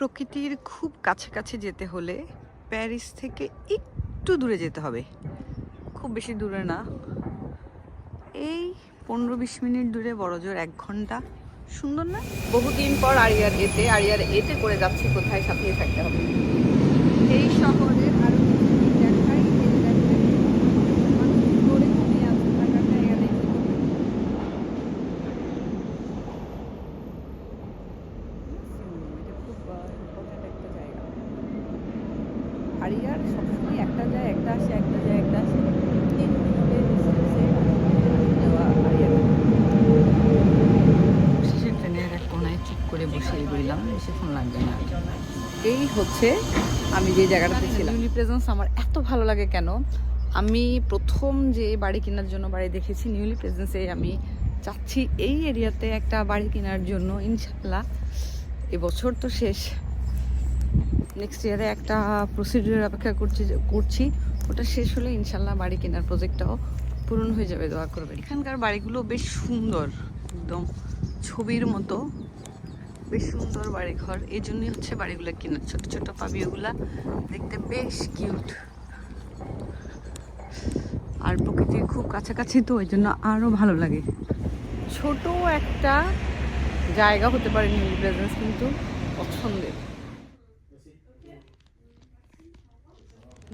প্রকৃতির খুব কাছাকাছি যেতে হলে প্যারিস থেকে একটু দূরে যেতে হবে। খুব বেশি দূরে না। এই পনেরো বিশ মিনিট দূরে বড় জোর এক ঘণ্টা। সুন্দর না? বহুদিন পর আরিয়ার এতে আরিয়ার এতে করে যাচ্ছে, কোথায় সাথে থাকতে হবে। এই শহরের আরিয়ার সবসময় একটা যায় একটা আসে একটা যায় একটা আসে। শেষে ট্রেনের এক কোনায় ঠিক করে বসেই রইলাম বেশিক্ষণ লাগবে না। এই হচ্ছে আমি যে জায়গাটাতে ছিলাম। নিউলি প্রেজেন্স আমার এত ভালো লাগে কেন? আমি প্রথম যে বাড়ি কেনার জন্য বাড়ি দেখেছি নিউলি প্রেজেন্সে আমি চাচ্ছি এই এরিয়াতে একটা বাড়ি কেনার জন্য ইনশাল্লাহ এবছর তো শেষ। নেক্সট ইয়ারে একটা প্রসিডিউর অপেক্ষা করছি করছি। ওটা শেষ হলে ইনশাল্লাহ বাড়ি কেনার প্রজেক্টটাও পূরণ হয়ে যাবে, দোয়া করবেন। এখানকার বাড়িগুলো বেশ সুন্দর, একদম ছবির মতো। বেশ সুন্দর বাড়িঘর। এই জন্যই হচ্ছে বাড়িগুলো কেনা, ছোট ছোট পাবিওগুলা দেখতে বেশ কিউট আর প্রকৃতির খুব কাছাকাছি তো, ওই জন্য আরও ভালো লাগে। ছোট একটা জায়গা হতে পারে নিউ প্রেজেন্স, কিন্তু পছন্দের।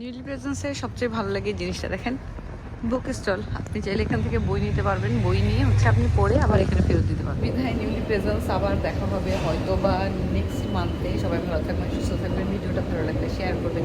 নিউলি প্রেজেন্সের সবচেয়ে ভালো লাগে জিনিসটা দেখেন। Book stall. আপনি চাইলে এখান থেকে বই নিতে পারবেন। বই নিয়ে হচ্ছে আপনি পড়ে আবার এখানে ফেরত দিতে পারবেন। বিধায় নিউলি প্রেজেন্স আবার দেখা হবে। হয়তো বা নেক্সট মান্থে সবাই ভালো থাকবেন, সুস্থ থাকবেন। ভিডিওটা ভালো লাগবে শেয়ার করবেন।